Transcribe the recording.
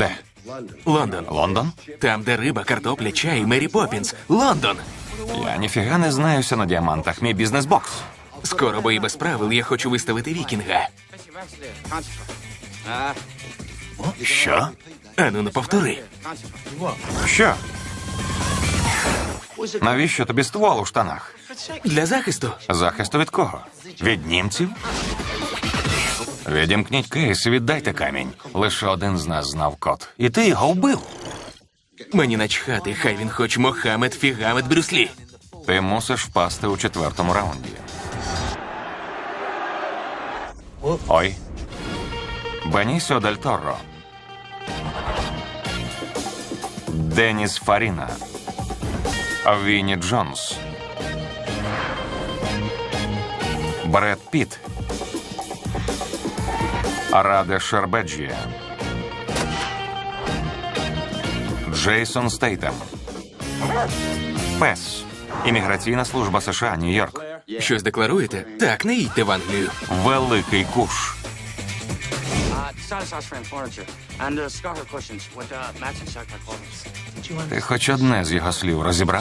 Де? Лондон. Лондон? Там, де риба, картопля, чай, Мері Поппінс. Лондон. Я ніфіга не знаюся на діамантах. Мій бізнес-бокс. Скоро бої без правил я хочу виставити вікінга. Що? Ану, ну повтори. Що? Навіщо тобі ствол у штанах? Для захисту. Захисту від кого? Від німців? Відімкніть кейс, і віддайте камінь. Лише один з нас знав код. І ти його вбив. Мені начхати, хай він хоч Мохамед Фігамед Брюслі. Ти мусиш впасти у четвертому раунді. Ой. Бенісіо Дель Торро. Деніс Фаріна. Вінні Джонс. Бред Піт. Раде Шербеджія. Джейсон Стейтем. Пес. Імміграційна служба США, Нью-Йорк. Щось декларуєте? Так, не їдьте в Англію. Великий куш. Ти хоч одне з його слів розібрав?